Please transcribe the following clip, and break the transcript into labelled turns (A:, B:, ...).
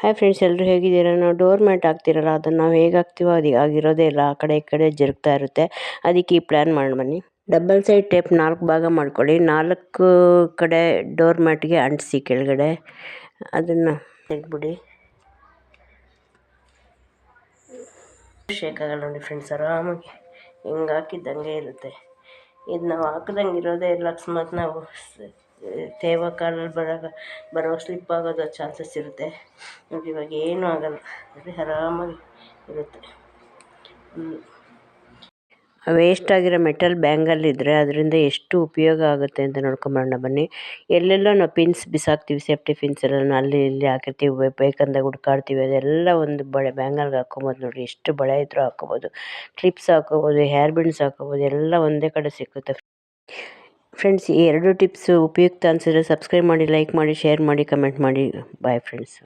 A: Hi friends ಎಲ್ಲರೂ ಹೇಗಿದ್ದೀರಾ? ನಾವು ಡೋರ್ ಮ್ಯಾಟ್ ಹಾಕ್ತಿರಲ್ಲ, ಅದನ್ನು ನಾವು ಹೇಗೆ ಹಾಕ್ತೀವೋ ಅದು ಆಗಿರೋದೇ ಇಲ್ಲ. ಆ ಕಡೆ ಈ ಕಡೆ ಜರುಗ್ತಾ ಇರುತ್ತೆ. ಅದಕ್ಕೆ ಈ ಪ್ಲ್ಯಾನ್ ಮಾಡಿ ಬನ್ನಿ. ಡಬಲ್ ಸೈಡ್ ಟೇಪ್ ನಾಲ್ಕು ಭಾಗ ಮಾಡ್ಕೊಳ್ಳಿ. ನಾಲ್ಕು ಕಡೆ ಡೋರ್ ಮ್ಯಾಟ್ಗೆ ಅಂಟಿಸಿ ಕೆಳಗಡೆ. ಅದನ್ನು ತೆಗೆದ್ಬಿಡಿ. ಶೇಕ್ ಆಗಲ್ಲ ನೋಡಿ ಫ್ರೆಂಡ್ಸ್ ಆರಾಮಾಗಿ ಹಿಂಗೆ ಹಾಕಿದ್ದಂಗೆ ಇರುತ್ತೆ. ಇದು ನಾವು ಹಾಕ್ದಂಗೆ ಇರೋದೇ ಇಲ್ಲ, ಅಕಸ್ಮಾತ್ ನಾವು ತೇವ ಕಾಲಲ್ಲಿ ಬರೋ ಬರೋ ಸ್ಲಿಪ್ ಆಗೋದು ಚಾನ್ಸಸ್ ಇರುತ್ತೆ. ನೋಡಿ ಇವಾಗ ಏನೂ ಆಗಲ್ಲ. ನೋಡಿ ಆರಾಮಾಗಿ ಇರುತ್ತೆ. ವೇಸ್ಟ್ ಆಗಿರೋ ಮೆಟಲ್ ಬ್ಯಾಂಗಲ್ ಇದ್ದರೆ ಅದರಿಂದ ಎಷ್ಟು ಉಪಯೋಗ ಆಗುತ್ತೆ ಅಂತ ನೋಡ್ಕೊಂಬರೋಣ ಬನ್ನಿ. ಎಲ್ಲೆಲ್ಲೋ ನಾವು ಪಿನ್ಸ್ ಬಿಸಾಕ್ತೀವಿ ಸೇಫ್ಟಿ ಪಿನ್ಸ್ ಎಲ್ಲ ಅಲ್ಲಿ ಇಲ್ಲಿ ಹಾಕಿರ್ತೀವಿ ಬೇಕಂದಾಗ ಹುಡ್ಕಾಡ್ತೀವಿ, ಅದೆಲ್ಲ ಒಂದು ಬಳೆ ಬ್ಯಾಂಗಲ್ಗೆ ಹಾಕ್ಕೊಬೋದು ನೋಡಿರಿ. ಎಷ್ಟು ಬಳೆ ಇದ್ದರೂ ಹಾಕ್ಕೊಬೋದು. ಕ್ಲಿಪ್ಸ್ ಹಾಕ್ಕೊಬೋದು ಹೇರ್ ಬಿಂಡ್ಸ್ ಹಾಕ್ಕೊಬೋದು, ಎಲ್ಲ ಒಂದೇ ಕಡೆ ಸಿಕ್ಕುತ್ತೆ. ಫ್ರೆಂಡ್ಸ್ ಈ ಎರಡು ಟಿಪ್ಸು ಉಪಯುಕ್ತ ಅನಿಸಿದ್ರೆ ಸಬ್ಸ್ಕ್ರೈಬ್ ಮಾಡಿ ಲೈಕ್ ಮಾಡಿ ಶೇರ್ ಮಾಡಿ ಕಮೆಂಟ್ ಮಾಡಿ. Bye friends